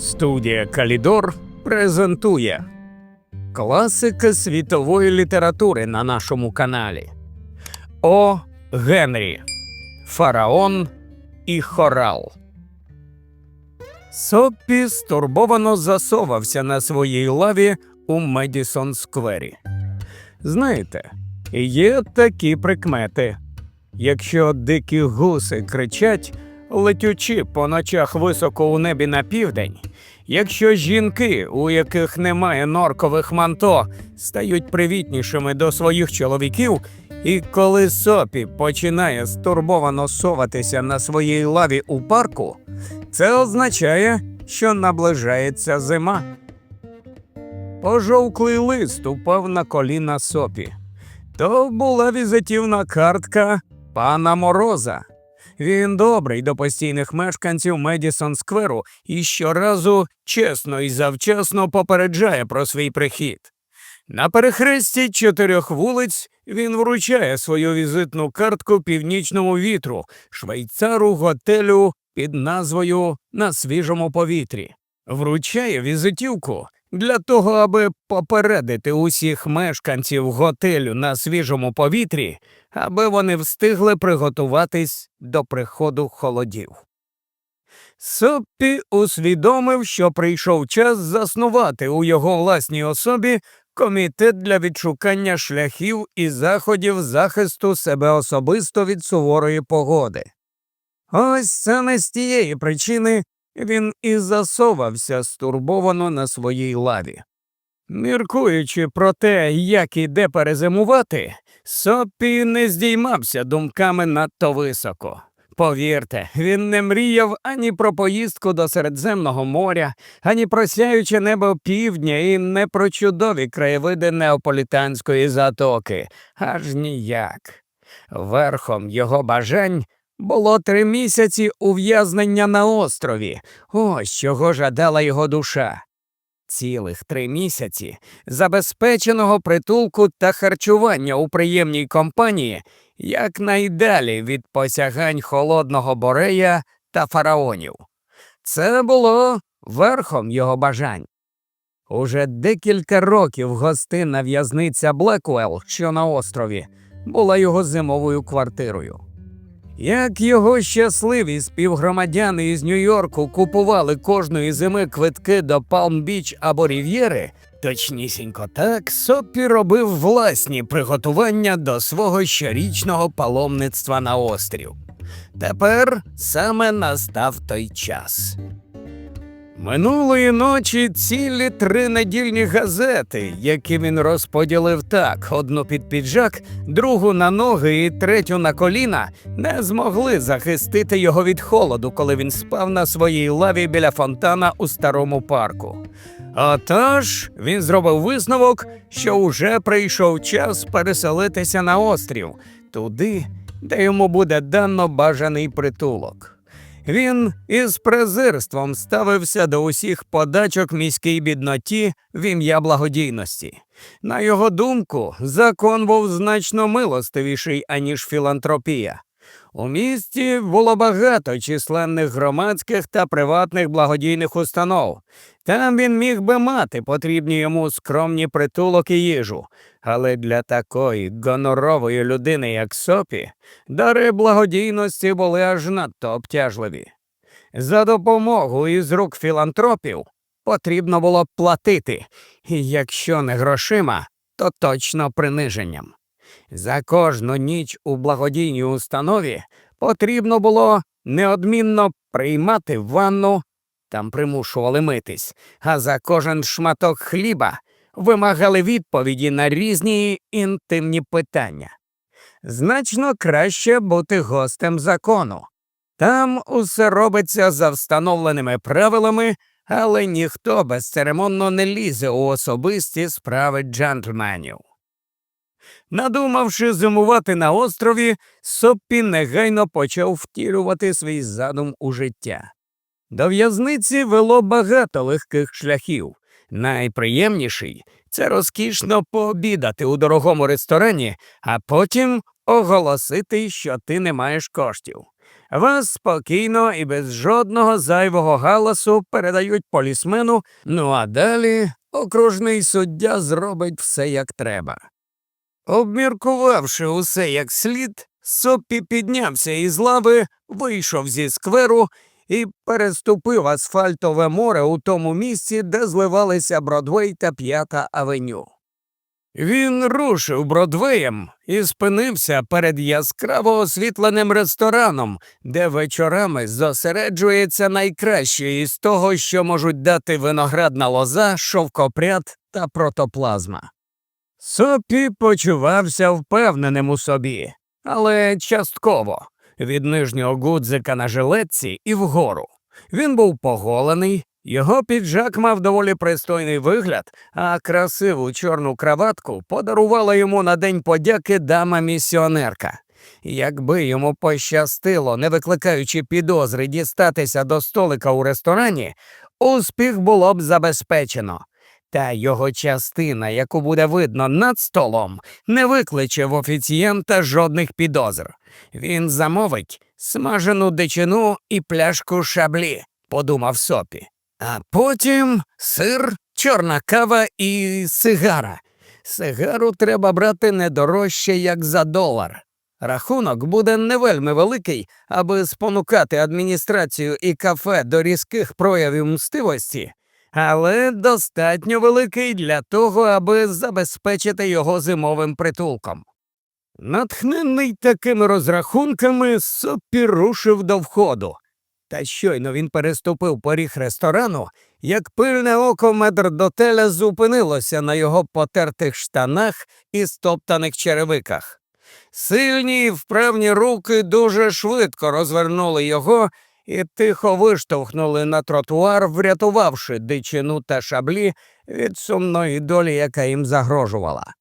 Студія Калідор презентує класика світової літератури на нашому каналі О. Генрі Фараон і Хорал. Соппі стурбовано засовався на своїй лаві у Медісон Сквері. Знаєте, є такі прикмети. Якщо дикі гуси кричать, летючи по ночах високо у небі на південь, якщо жінки, у яких немає норкових манто, стають привітнішими до своїх чоловіків, і коли сопі починає стурбовано соватися на своїй лаві у парку, це означає, що наближається зима. Пожовклий лист упав на коліна сопі. То була візитівна картка пана Мороза. Він добрий до постійних мешканців Медісон Скверу і щоразу чесно і завчасно попереджає про свій прихід. На перехресті чотирьох вулиць він вручає свою візитну картку північному вітру, швейцару готелю під назвою На свіжому повітрі. Вручає візитівку для того, аби попередити усіх мешканців готелю на свіжому повітрі, аби вони встигли приготуватись до приходу холодів. Соппі усвідомив, що прийшов час заснувати у його власній особі комітет для відшукання шляхів і заходів захисту себе особисто від суворої погоди. Ось саме з тієї причини він і засовався стурбовано на своїй лаві. Міркуючи про те, як і де перезимувати, Соппі не здіймався думками надто високо. Повірте, він не мріяв ані про поїздку до Середземного моря, ані про сяюче небо півдня і не про чудові краєвиди неаполітанської затоки. Аж ніяк. Верхом його бажань було три місяці ув'язнення на острові. Ось чого жадала його душа. Цілих три місяці забезпеченого притулку та харчування у приємній компанії якнайдалі від посягань холодного борея та фараонів. Це було верхом його бажань. Уже декілька років гостинна в'язниця Блекуел, що на острові, була його зимовою квартирою. Як його щасливі співгромадяни із Нью-Йорку купували кожної зими квитки до Палм-Біч або Рів'єри, точнісінько так Соппі робив власні приготування до свого щорічного паломництва на острів. Тепер саме настав той час. Минулої ночі цілі три недільні газети, які він розподілив так: одну під піджак, другу на ноги і третю на коліна, не змогли захистити його від холоду, коли він спав на своїй лаві біля фонтана у старому парку. Отож, він зробив висновок, що уже прийшов час переселитися на острів, туди, де йому буде дано бажаний притулок. Він із презирством ставився до усіх подачок міській бідноті в ім'я благодійності. На його думку, закон був значно милостивіший, аніж філантропія. У місті було багато численних громадських та приватних благодійних установ. Там він міг би мати потрібні йому скромні притулок і їжу. Але для такої гонорової людини, як Сопі, дари благодійності були аж надто обтяжливі. За допомогу із рук філантропів потрібно було платити, і якщо не грошима, то точно приниженням. За кожну ніч у благодійній установі потрібно було неодмінно приймати ванну, там примушували митись, а за кожен шматок хліба вимагали відповіді на різні інтимні питання. Значно краще бути гостем закону. Там усе робиться за встановленими правилами, але ніхто безцеремонно не лізе у особисті справи джентльменів. Надумавши зимувати на острові, Соппі негайно почав втілювати свій задум у життя. До в'язниці вело багато легких шляхів. Найприємніший це розкішно пообідати у дорогому ресторані, а потім оголосити, що ти не маєш коштів. Вас спокійно і без жодного зайвого галасу передають полісмену, ну а далі окружний суддя зробить все як треба. Обміркувавши усе як слід, Соппі піднявся із лави, вийшов зі скверу і переступив асфальтове море у тому місці, де зливалися Бродвей та П'ята авеню. Він рушив Бродвеєм і спинився перед яскраво освітленим рестораном, де вечорами зосереджується найкраще із того, що можуть дати виноградна лоза, шовкопряд та протоплазма. Сопі почувався впевненим у собі, але частково від нижнього гудзика на жилетці і вгору. Він був поголений, його піджак мав доволі пристойний вигляд, а красиву чорну краватку подарувала йому на день подяки дама місіонерка. Якби йому пощастило, не викликаючи підозри дістатися до столика у ресторані, успіх було б забезпечено. Та його частина, яку буде видно над столом, не викличе в офіцієнта жодних підозр. Він замовить смажену дичину і пляшку шаблі, подумав сопі. А потім сир, чорна кава і сигара. Сигару треба брати не дорожче, як за долар. Рахунок буде не вельми великий, аби спонукати адміністрацію і кафе до різких проявів мстивості, але достатньо великий для того, аби забезпечити його зимовим притулком. Натхнений такими розрахунками, Соппі рушив до входу. Та щойно він переступив поріг ресторану, як пильне око медрдотеля зупинилося на його потертих штанах і стоптаних черевиках. Сильні й вправні руки дуже швидко розвернули його і тихо виштовхнули на тротуар, врятувавши дичину та шаблі від сумної долі, яка їм загрожувала.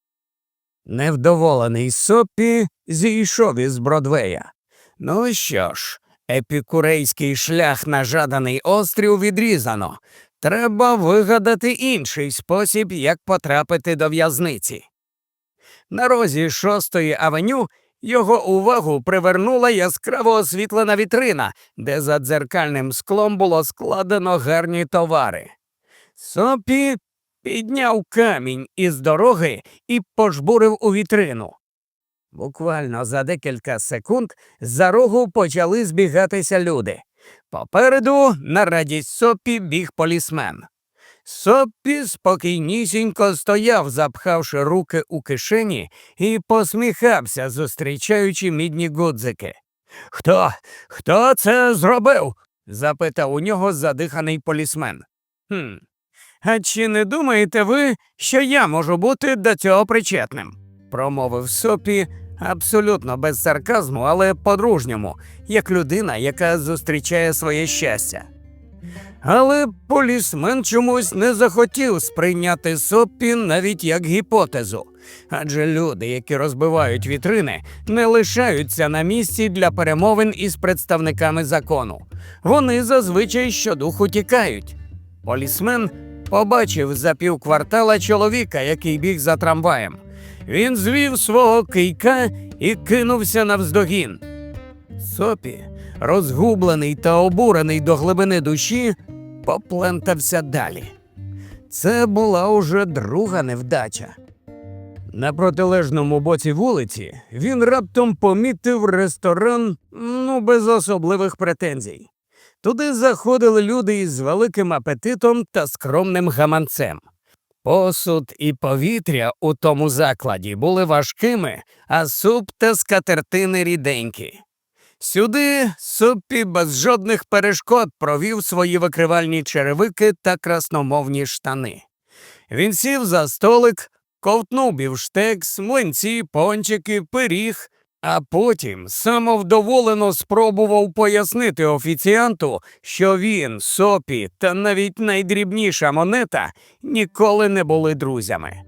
Невдоволений Сопі зійшов із Бродвея. Ну що ж, епікурейський шлях на жаданий острів відрізано. Треба вигадати інший спосіб, як потрапити до в'язниці. На розі шостої авеню його увагу привернула яскраво освітлена вітрина, де за дзеркальним склом було складено гарні товари. Сопі підняв камінь із дороги і пожбурив у вітрину. Буквально за декілька секунд за рогу почали збігатися люди. Попереду на радість Сопі біг полісмен. Соппі спокійнісінько стояв, запхавши руки у кишені, і посміхався, зустрічаючи мідні гудзики. Хто? Хто це зробив? запитав у нього задиханий полісмен. «Хм, А чи не думаєте ви, що я можу бути до цього причетним? промовив Сопі абсолютно без сарказму, але по-дружньому, як людина, яка зустрічає своє щастя. Але полісмен чомусь не захотів сприйняти Соппі навіть як гіпотезу. Адже люди, які розбивають вітрини, не лишаються на місці для перемовин із представниками закону. Вони зазвичай щодуху тікають. Полісмен побачив за півквартала чоловіка, який біг за трамваєм. Він звів свого кийка і кинувся навздогін. Сопі, розгублений та обурений до глибини душі, поплентався далі. Це була уже друга невдача. На протилежному боці вулиці він раптом помітив ресторан, ну, без особливих претензій. Туди заходили люди із великим апетитом та скромним гаманцем. Посуд і повітря у тому закладі були важкими, а суп та скатертини ріденькі. Сюди Суппі без жодних перешкод провів свої викривальні черевики та красномовні штани. Він сів за столик, ковтнув бівштекс, млинці, пончики, пиріг, а потім самовдоволено спробував пояснити офіціанту, що він, сопі та навіть найдрібніша монета ніколи не були друзями.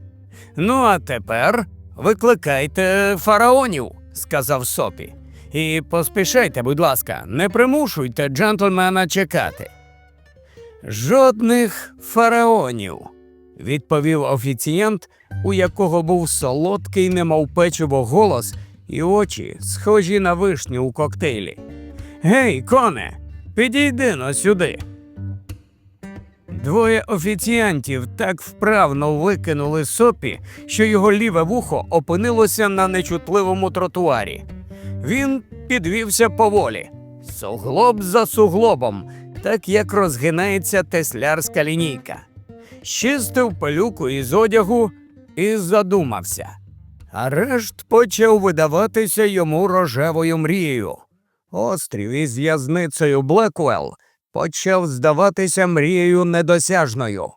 Ну, а тепер викликайте фараонів, сказав сопі. І поспішайте, будь ласка, не примушуйте джентльмена чекати. Жодних фараонів, відповів офіцієнт, у якого був солодкий, немов печиво голос, і очі, схожі на вишню у коктейлі. Гей, коне, підійди но сюди. Двоє офіціантів так вправно викинули сопі, що його ліве вухо опинилося на нечутливому тротуарі. Він підвівся поволі, суглоб за суглобом, так як розгинається теслярська лінійка. Щистив пилюку із одягу і задумався. Арешт почав видаватися йому рожевою мрією. Острів із в'язницею Блеквелл почав здаватися мрією недосяжною.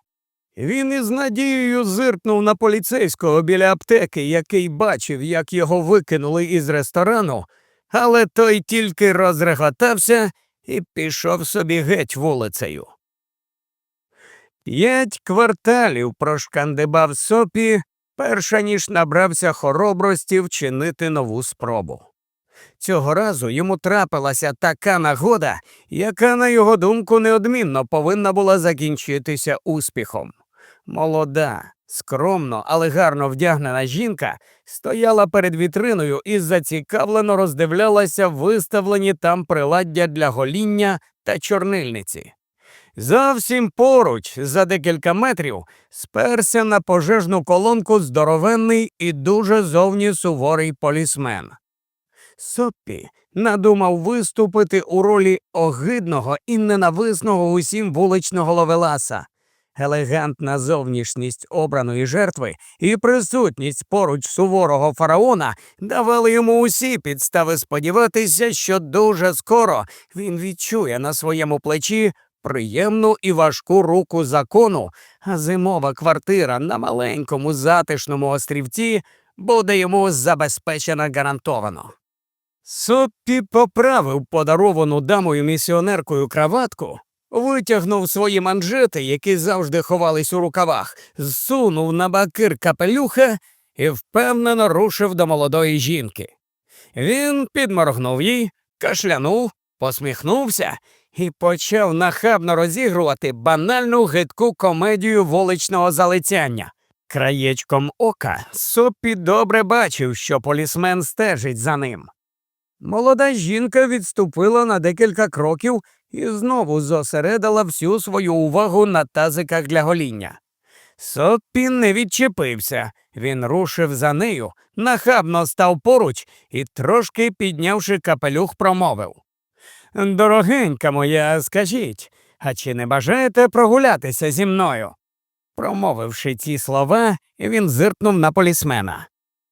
Він із надією зиркнув на поліцейського біля аптеки, який бачив, як його викинули із ресторану, але той тільки розреготався і пішов собі геть вулицею. П'ять кварталів прошкандибав сопі, перша ніж набрався хоробрості вчинити нову спробу. Цього разу йому трапилася така нагода, яка, на його думку, неодмінно повинна була закінчитися успіхом. Молода, скромно, але гарно вдягнена жінка стояла перед вітриною і зацікавлено роздивлялася виставлені там приладдя для гоління та чорнильниці. Зовсім поруч, за декілька метрів, сперся на пожежну колонку здоровенний і дуже зовні суворий полісмен. Соппі надумав виступити у ролі огидного і ненависного усім вуличного ловеласа. Елегантна зовнішність обраної жертви і присутність поруч суворого фараона давали йому усі підстави сподіватися, що дуже скоро він відчує на своєму плечі приємну і важку руку закону, а зимова квартира на маленькому затишному острівці буде йому забезпечена гарантовано. Соппі поправив подаровану дамою місіонеркою краватку, витягнув свої манжети, які завжди ховались у рукавах, зсунув на бакир капелюха і впевнено рушив до молодої жінки. Він підморгнув їй, кашлянув, посміхнувся і почав нахабно розігрувати банальну гидку комедію вуличного залицяння. Краєчком ока Соппі добре бачив, що полісмен стежить за ним. Молода жінка відступила на декілька кроків і знову зосередила всю свою увагу на тазиках для гоління. Соппі не відчепився. Він рушив за нею, нахабно став поруч і, трошки піднявши капелюх, промовив Дорогенька моя, скажіть, а чи не бажаєте прогулятися зі мною? Промовивши ці слова, він зиркнув на полісмена.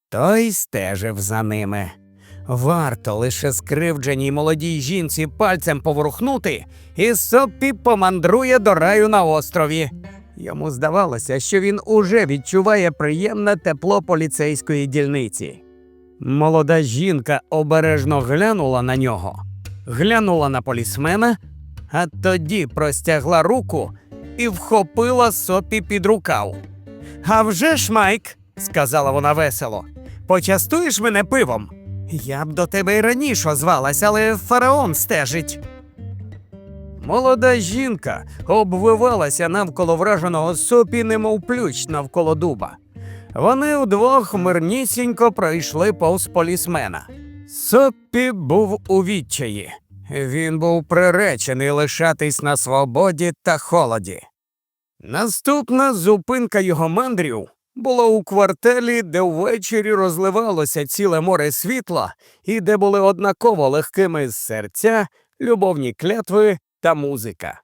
Той стежив за ними. Варто лише скривдженій молодій жінці пальцем поворухнути, і Соппі помандрує до раю на острові. Йому здавалося, що він уже відчуває приємне тепло поліцейської дільниці. Молода жінка обережно глянула на нього, глянула на полісмена, а тоді простягла руку і вхопила Сопі під рукав. «А вже ж, Майк, сказала вона весело, почастуєш мене пивом? Я б до тебе й раніше озвалась, але фараон стежить. Молода жінка обвивалася навколо враженого сопі, немов плющ навколо дуба. Вони удвох мирнісінько пройшли повз полісмена. Соппі був у відчаї. Він був приречений лишатись на свободі та холоді. Наступна зупинка його мандрів була у квартелі, де ввечері розливалося ціле море світла і де були однаково легкими з серця, любовні клятви та музика.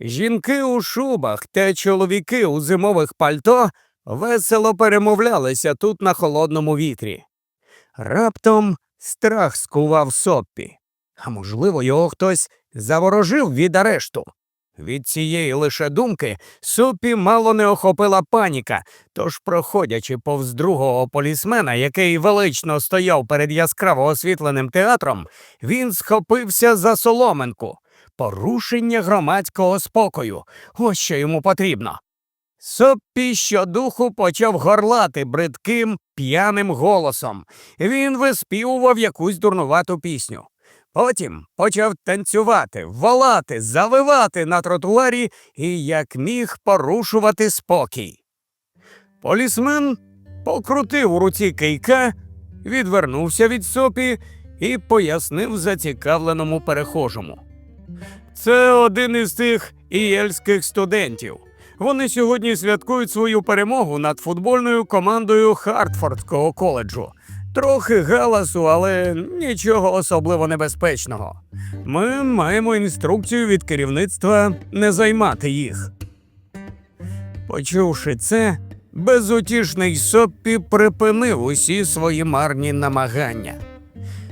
Жінки у шубах та чоловіки у зимових пальто весело перемовлялися тут на холодному вітрі. Раптом страх скував соппі, а можливо, його хтось заворожив від арешту. Від цієї лише думки супі мало не охопила паніка, тож, проходячи повз другого полісмена, який велично стояв перед яскраво освітленим театром, він схопився за соломинку. Порушення громадського спокою. Ось що йому потрібно. Соппі щодуху почав горлати бридким, п'яним голосом. Він виспівував якусь дурнувату пісню. Потім почав танцювати, волати, завивати на тротуарі і, як міг, порушувати спокій. Полісмен покрутив у руці кийка, відвернувся від сопі і пояснив зацікавленому перехожому. Це один із тих ієльських студентів. Вони сьогодні святкують свою перемогу над футбольною командою Хартфордського коледжу. Трохи галасу, але нічого особливо небезпечного. Ми маємо інструкцію від керівництва не займати їх. Почувши це, безутішний Соппі припинив усі свої марні намагання.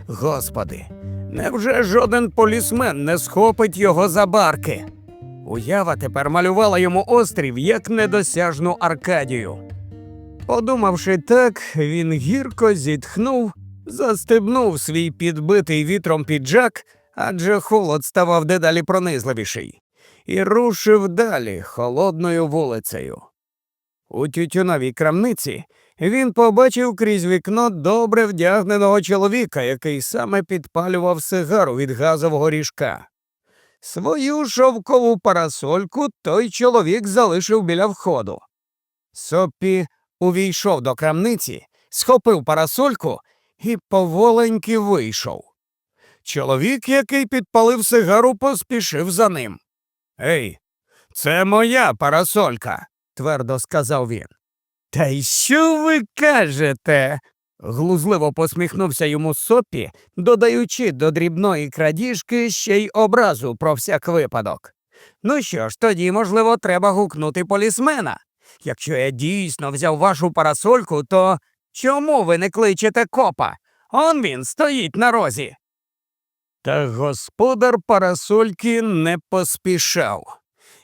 Господи, невже жоден полісмен не схопить його за барки? Уява тепер малювала йому острів як недосяжну Аркадію. Подумавши так, він гірко зітхнув, застебнув свій підбитий вітром піджак, адже холод ставав дедалі пронизливіший, і рушив далі холодною вулицею. У тютюновій крамниці він побачив крізь вікно добре вдягненого чоловіка, який саме підпалював сигару від газового ріжка. Свою шовкову парасольку той чоловік залишив біля входу. Соппі увійшов до крамниці, схопив парасольку і поволеньки вийшов. Чоловік, який підпалив сигару, поспішив за ним. Ей, це моя парасолька, твердо сказав він. Та й що ви кажете? глузливо посміхнувся йому Сопі, додаючи до дрібної крадіжки ще й образу про всяк випадок. Ну що ж, тоді, можливо, треба гукнути полісмена. Якщо я дійсно взяв вашу парасольку, то чому ви не кличете копа? Он він стоїть на розі. Та господар парасольки не поспішав,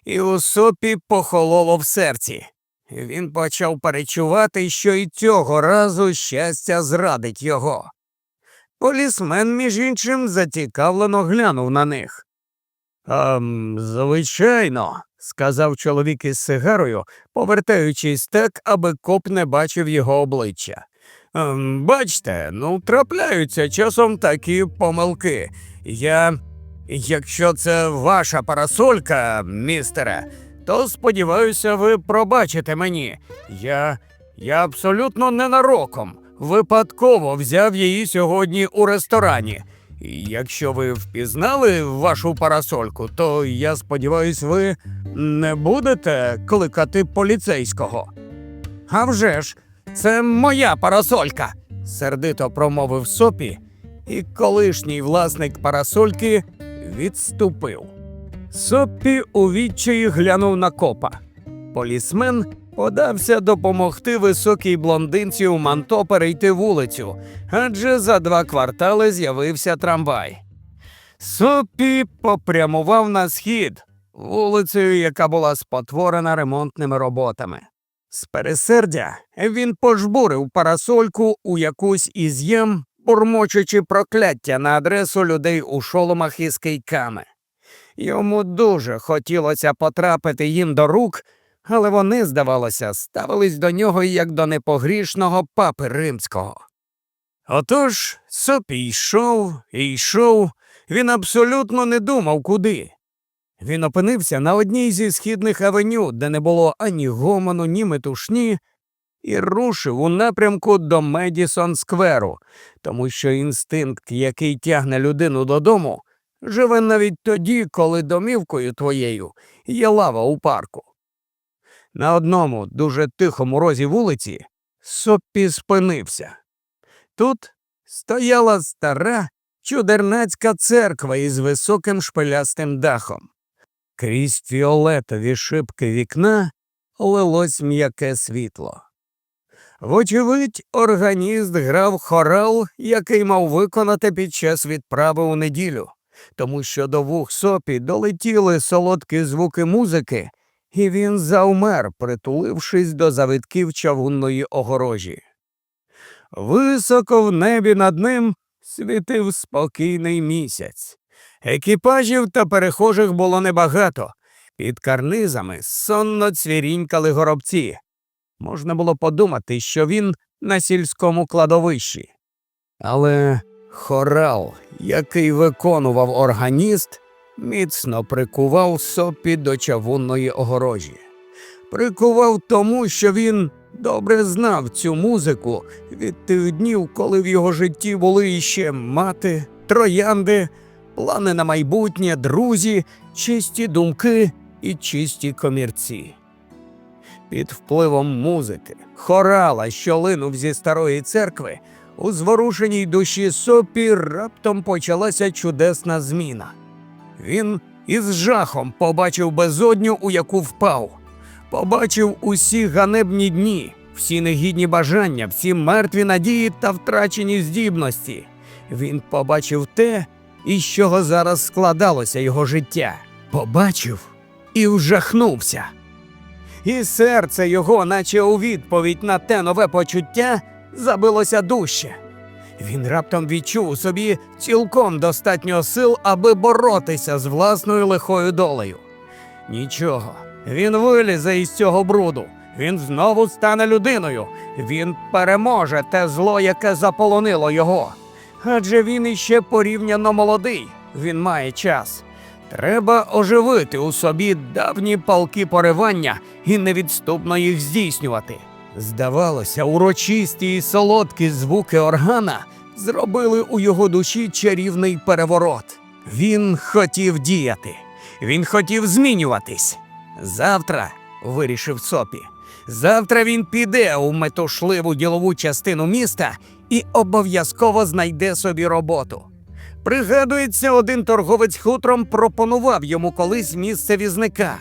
і у сопі похололо в серці. Він почав перечувати, що й цього разу щастя зрадить його. Полісмен, між іншим, зацікавлено глянув на них. «Ем, звичайно, сказав чоловік із сигарою, повертаючись так, аби коп не бачив його обличчя. «Ем, бачте, ну, трапляються часом такі помилки. Я. Якщо це ваша парасолька, містере, то сподіваюся, ви пробачите мені. Я. Я абсолютно ненароком. Випадково взяв її сьогодні у ресторані. Якщо ви впізнали вашу парасольку, то я сподіваюсь, ви не будете кликати поліцейського. «А вже ж, це моя парасолька, сердито промовив сопі, і колишній власник парасольки відступив. Соппі у відчаї глянув на копа. Полісмен подався допомогти високій блондинці у манто перейти вулицю, адже за два квартали з'явився трамвай. Соппі попрямував на схід, вулицею, яка була спотворена ремонтними роботами. З пересердя він пожбурив парасольку у якусь із єм, бурмочучи прокляття на адресу людей у шоломах із кийками. Йому дуже хотілося потрапити їм до рук, але вони, здавалося, ставились до нього як до непогрішного папи римського. Отож Сопі йшов і йшов, він абсолютно не думав куди. Він опинився на одній зі східних авеню, де не було ані гомону, ні метушні, і рушив у напрямку до Медісон Скверу, тому що інстинкт, який тягне людину додому, живе навіть тоді, коли домівкою твоєю є лава у парку. На одному дуже тихому розі вулиці Соппі спинився. Тут стояла стара чудернацька церква із високим шпилястим дахом. Крізь фіолетові шибки вікна лилось м'яке світло. Вочевидь, органіст грав хорал, який мав виконати під час відправи у неділю, тому що до вух сопі долетіли солодкі звуки музики, і він завмер, притулившись до завитків чавунної огорожі. Високо в небі над ним світив спокійний місяць. Екіпажів та перехожих було небагато. Під карнизами сонно цвірінькали горобці. Можна було подумати, що він на сільському кладовищі. Але хорал, який виконував органіст, міцно прикував сопі до чавунної огорожі. Прикував тому, що він добре знав цю музику від тих днів, коли в його житті були іще мати, троянди, плани на майбутнє, друзі, чисті думки і чисті комірці. Під впливом музики, хорала, що линув зі старої церкви, у зворушеній душі сопі раптом почалася чудесна зміна. Він із жахом побачив безодню, у яку впав, побачив усі ганебні дні, всі негідні бажання, всі мертві надії та втрачені здібності. Він побачив те, із чого зараз складалося його життя. Побачив і вжахнувся. І серце його, наче у відповідь на те нове почуття, забилося дужче. Він раптом відчув у собі цілком достатньо сил, аби боротися з власною лихою долею. Нічого, він вилізе із цього бруду. Він знову стане людиною. Він переможе те зло, яке заполонило його. Адже він іще порівняно молодий, він має час. Треба оживити у собі давні палки поривання і невідступно їх здійснювати. Здавалося, урочисті і солодкі звуки органа зробили у його душі чарівний переворот. Він хотів діяти, він хотів змінюватись. Завтра, вирішив Сопі, завтра він піде у метушливу ділову частину міста і обов'язково знайде собі роботу. Пригадується, один торговець хутром пропонував йому колись місце візника.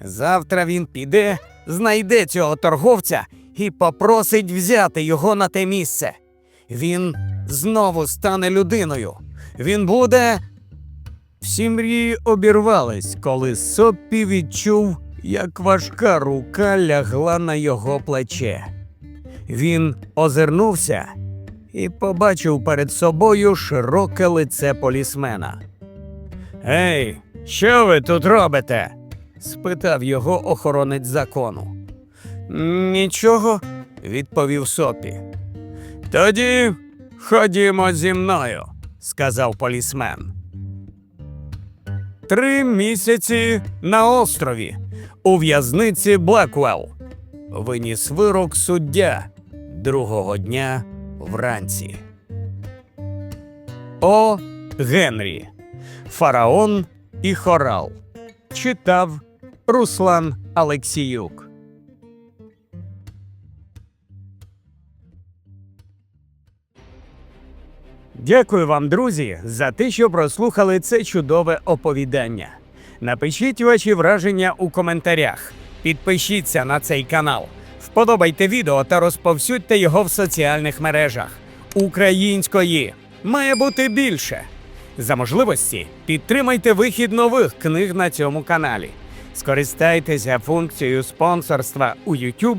Завтра він піде, знайде цього торговця і попросить взяти його на те місце. Він знову стане людиною. Він буде. Всі мрії обірвались, коли Соппі відчув, як важка рука лягла на його плече. Він озирнувся і побачив перед собою широке лице полісмена. Ей, що ви тут робите? спитав його охоронець закону. Нічого, відповів Сопі. Тоді ходімо зі мною, сказав полісмен. Три місяці на острові у в'язниці Блеквелл. Виніс вирок суддя другого дня вранці. О. Генрі. Фараон і Хорал. Читав Руслан Алексіюк. Дякую вам, друзі, за те, що прослухали це чудове оповідання. Напишіть ваші враження у коментарях. Підпишіться на цей канал, вподобайте відео та розповсюдьте його в соціальних мережах. Української має бути більше. За можливості підтримайте вихід нових книг на цьому каналі. Скористайтеся функцією спонсорства у YouTube